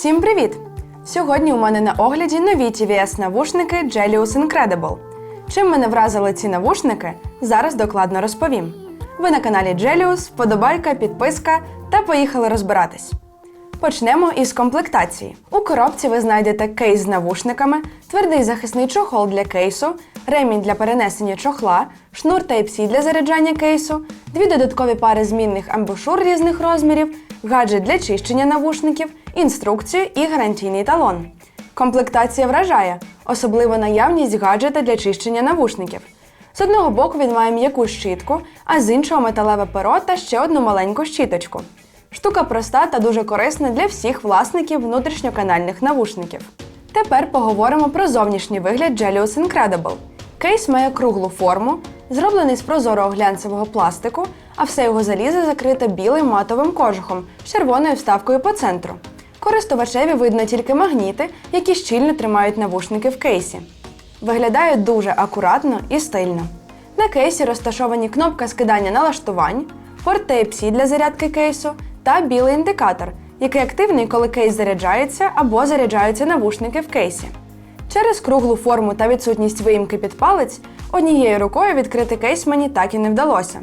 Всім привіт! Сьогодні у мене на огляді нові TVS навушники Gelius Incredible. Чим мене вразили ці навушники, зараз докладно розповім. Ви на каналі Gelius, вподобайка, підписка та поїхали розбиратись. Почнемо із комплектації. У коробці ви знайдете кейс з навушниками, твердий захисний чохол для кейсу, ремінь для перенесення чохла, шнур Type-C для заряджання кейсу, дві додаткові пари змінних амбушур різних розмірів, гаджет для чищення навушників, інструкцію і гарантійний талон. Комплектація вражає, особливо наявність гаджета для чищення навушників. З одного боку він має м'яку щітку, а з іншого металеве перо та ще одну маленьку щіточку. Штука проста та дуже корисна для всіх власників внутрішньоканальних навушників. Тепер поговоримо про зовнішній вигляд Gelius Incredible. Кейс має круглу форму, зроблений з прозорого глянцевого пластику, а все його залізо закрите білим матовим кожухом з червоною вставкою по центру. Користувачеві видно тільки магніти, які щільно тримають навушники в кейсі. Виглядає дуже акуратно і стильно. На кейсі розташовані кнопка скидання налаштувань, порт Type-C для зарядки кейсу та білий індикатор, який активний, коли кейс заряджається або заряджаються навушники в кейсі. Через круглу форму та відсутність виїмки під палець однією рукою відкрити кейс мені так і не вдалося.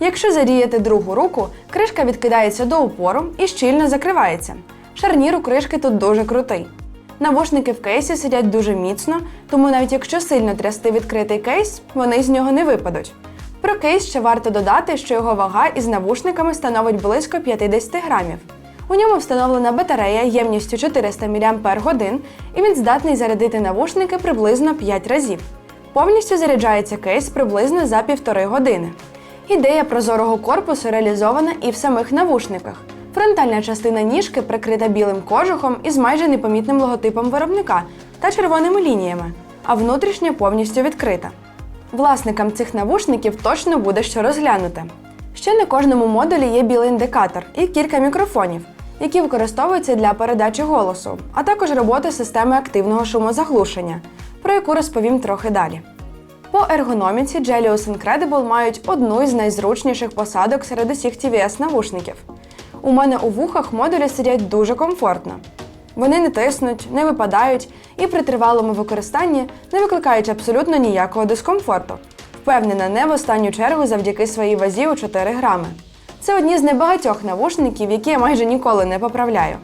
Якщо задіяти другу руку, кришка відкидається до упору і щільно закривається. Шарнір у кришки тут дуже крутий. Навушники в кейсі сидять дуже міцно, тому навіть якщо сильно трясти відкритий кейс, вони з нього не випадуть. Про кейс ще варто додати, що його вага із навушниками становить близько 50 грамів. У ньому встановлена батарея ємністю 400 мАч, і він здатний зарядити навушники приблизно 5 разів. Повністю заряджається кейс приблизно за півтори години. Ідея прозорого корпусу реалізована і в самих навушниках. Фронтальна частина ніжки прикрита білим кожухом із майже непомітним логотипом виробника та червоними лініями, а внутрішня повністю відкрита. Власникам цих навушників точно буде що розглянути. Ще на кожному модулі є білий індикатор і кілька мікрофонів, які використовуються для передачі голосу, а також роботи системи активного шумозаглушення, про яку розповім трохи далі. По ергономіці Gelius Incredible мають одну із найзручніших посадок серед усіх TVS навушників. У мене у вухах модулі сидять дуже комфортно. Вони не тиснуть, не випадають і при тривалому використанні не викликають абсолютно ніякого дискомфорту. Впевнена, не в останню чергу завдяки своїй вазі у 4 грами. Це одні з небагатьох навушників, які я майже ніколи не поправляю.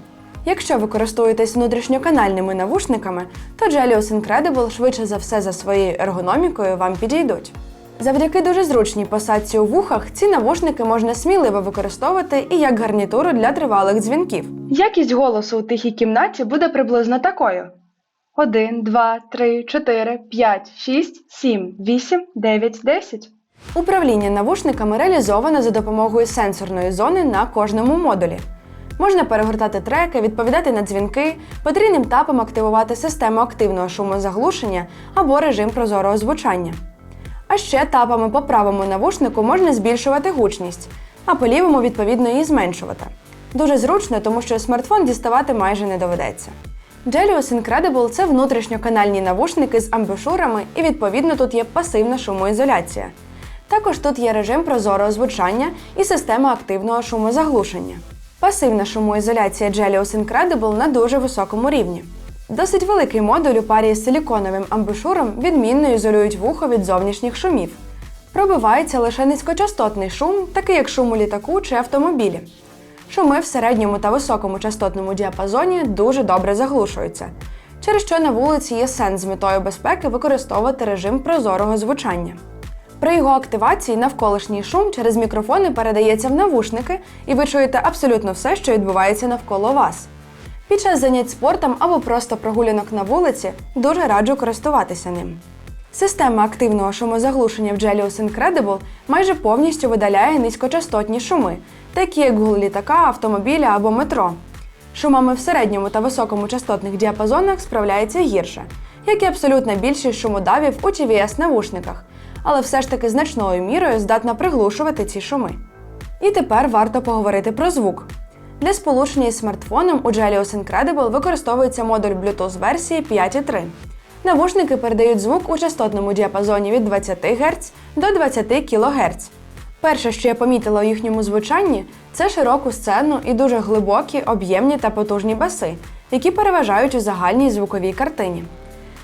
Якщо ви користуєтесь внутрішньоканальними навушниками, то Gelius Incredible швидше за все за своєю ергономікою вам підійдуть. Завдяки дуже зручній посадці у вухах ці навушники можна сміливо використовувати і як гарнітуру для тривалих дзвінків. Якість голосу у тихій кімнаті буде приблизно такою: 1, 2, 3, 4, 5, 6, 7, 8, 9, 10. Управління навушниками реалізовано за допомогою сенсорної зони на кожному модулі. Можна перегортати треки, відповідати на дзвінки, потрійним тапом активувати систему активного шумозаглушення або режим прозорого звучання. А ще тапами по правому навушнику можна збільшувати гучність, а по лівому, відповідно, її зменшувати. Дуже зручно, тому що смартфон діставати майже не доведеться. Gelius Incredible це внутрішньоканальні навушники з амбушурами, і відповідно тут є пасивна шумоізоляція. Також тут є режим прозорого звучання і система активного шумозаглушення. Пасивна шумоізоляція Gelius Incredible на дуже високому рівні. Досить великий модуль у парі з силіконовим амбушуром відмінно ізолюють вухо від зовнішніх шумів. Пробивається лише низькочастотний шум, такий як шум у літаку чи автомобілі. Шуми в середньому та високому частотному діапазоні дуже добре заглушуються, через що на вулиці є сенс з метою безпеки використовувати режим прозорого звучання. При його активації навколишній шум через мікрофони передається в навушники, і ви чуєте абсолютно все, що відбувається навколо вас. Під час занять спортом або просто прогулянок на вулиці дуже раджу користуватися ним. Система активного шумозаглушення в Gelius Incredible майже повністю видаляє низькочастотні шуми, такі як гул літака, автомобіля або метро. Шумами в середньому та високому частотних діапазонах справляється гірше, як і абсолютна більшість шумодавів у TVS навушниках, але все ж таки значною мірою здатна приглушувати ці шуми. І тепер варто поговорити про звук. Для сполучення із смартфоном у Gelius Incredible використовується модуль Bluetooth версії 5.3. Навушники передають звук у частотному діапазоні від 20 Гц до 20 кГц. Перше, що я помітила у їхньому звучанні, це широку сцену і дуже глибокі, об'ємні та потужні баси, які переважають у загальній звуковій картині.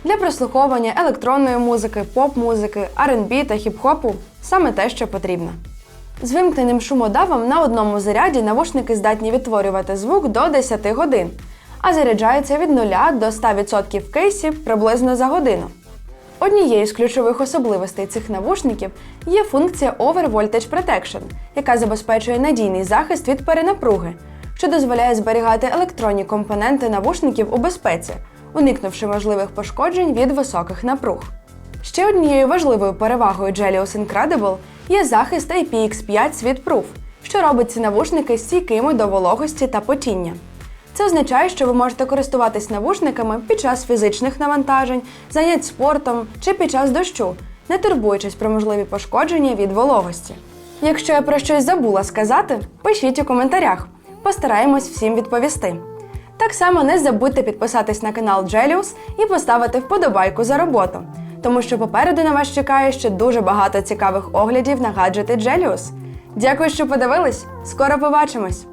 Для прослуховування електронної музики, поп-музики, R&B та хіп-хопу саме те, що потрібно. З вимкненим шумодавом на одному заряді навушники здатні відтворювати звук до 10 годин, а заряджаються від 0 до 100% кейсів приблизно за годину. Однією з ключових особливостей цих навушників є функція Over Voltage Protection, яка забезпечує надійний захист від перенапруги, що дозволяє зберігати електронні компоненти навушників у безпеці, уникнувши можливих пошкоджень від високих напруг. Ще однією важливою перевагою Gelios Incredible є захист IPX5 Sweetproof, що робить ці навушники стійкими до вологості та потіння. Це означає, що ви можете користуватись навушниками під час фізичних навантажень, занять спортом чи під час дощу, не турбуючись про можливі пошкодження від вологості. Якщо я про щось забула сказати, пишіть у коментарях. Постараємось всім відповісти. Так само не забудьте підписатись на канал Gelius і поставити вподобайку за роботу, тому що попереду на вас чекає ще дуже багато цікавих оглядів на гаджети Gelius. Дякую, що подивились! Скоро побачимось!